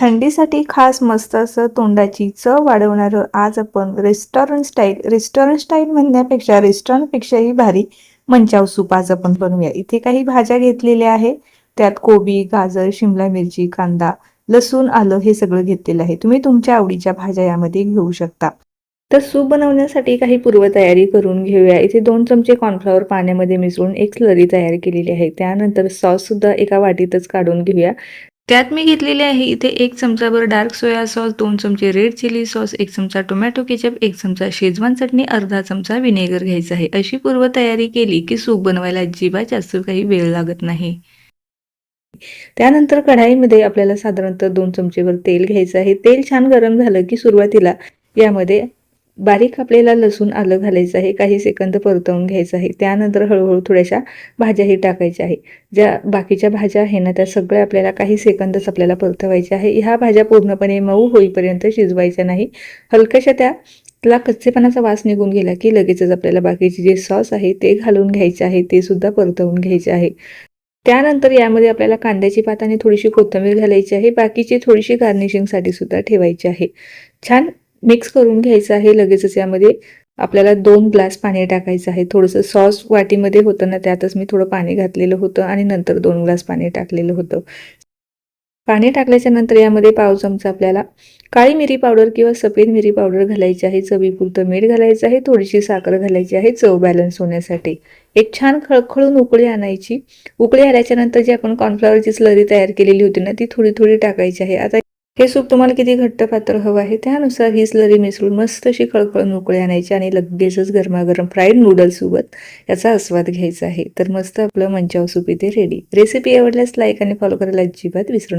थंडीसाठी खास मस्त असं तोंडाची चव वाढवणारं आज आपण रेस्टॉरंट स्टाईल रेस्टॉरंट स्टाईल म्हणण्यापेक्षा रेस्टॉरंटपेक्षाही भारी मंचाव सूप आज आपण बनवूया. इथे काही भाज्या घेतलेल्या आहे त्यात कोबी गाजर शिमला मिरची कांदा लसूण आलं हे सगळं घेतलेलं आहे. तुम्ही तुमच्या आवडीच्या भाज्या यामध्ये घेऊ शकता. तर सूप बनवण्यासाठी काही पूर्वतयारी करून घेऊया. इथे दोन चमचे कॉर्नफ्लॉवर पाण्यामध्ये मिसळून एक स्लरी तयार केलेली आहे. त्यानंतर सॉससुद्धा एका वाटीतच काढून घेऊया. त्यात मी घेतलेले आहे इथे एक चमचाभर डार्क सोया सॉस दोन चमचे रेड चिली सॉस एक चमचा टोमॅटो केचप एक चमचा शेजवान चटणी अर्धा चमचा विनेगर घ्यायचा आहे. अशी पूर्वतयारी केली की सूप बनवायला अजिबात जास्त काही वेळ लागत नाही. त्यानंतर कढाईमध्ये आपल्याला साधारणतः दोन चमचेवर तेल घ्यायचं आहे. तेल छान गरम झालं की सुरुवातीला यामध्ये बारीक कापलेला लसूण आलं घालायचं आहे काही सेकंद परतवून घ्यायचं आहे. त्यानंतर हळूहळू थोड्याशा भाज्याही टाकायच्या आहे. ज्या बाकीच्या भाज्या आहे ना त्या सगळ्या आपल्याला काही सेकंदच आपल्याला परतवायच्या आहे. ह्या भाज्या पूर्णपणे मऊ होईपर्यंत शिजवायच्या नाही. हलक्याशा त्या त्याला कच्चेपणाचा वास निघून गेला की लगेचच आपल्याला बाकीचे जे सॉस आहे ते घालून घ्यायचे आहे ते सुद्धा परतवून घ्यायचे आहे. त्यानंतर यामध्ये आपल्याला कांद्याची पात आणि थोडीशी कोथिंबीर घालायची आहे. बाकीची थोडीशी गार्निशिंगसाठी सुद्धा ठेवायची आहे. छान मिक्स करून घ्यायचं आहे लगेचच यामध्ये. आपल्याला दोन ग्लास पाणी टाकायचं आहे. थोडंसं सॉस वाटीमध्ये होतं ना त्यातच मी थोडं पाणी घातलेलं होतं आणि नंतर दोन ग्लास पाणी टाकलेलं होतं. पाणी टाकल्याच्या नंतर यामध्ये पाव चमचा आपल्याला काळी मिरी पावडर किंवा सफेद मिरी पावडर घालायची आहे. चवीपुरतं मीठ घालायचं आहे. थोडीशी साखर घालायची आहे. चव बॅलन्स होण्यासाठी. एक छान खळखळून उकळी आणायची. उकळी आल्याच्यानंतर जी आपण कॉर्नफ्लॉवरची स्लरी तयार केलेली होती ना ती थोडी थोडी टाकायची आहे. आता हे सूप तुम्हाला किती घट्ट पातळ हवं आहे? त्यानुसार ही स्लरी मिसळून मस्त अशी खळखळून उकळी आणायची आणि लगेचच गरमागरम फ्राईड नूडल्ससोबत याचा आस्वाद घ्यायचा आहे. तर मस्त आपलं मंचाव सूप इथे रेडी रेसिपी आवडल्यास लाईक आणि फॉलो करायला अजिबात विसरू नका.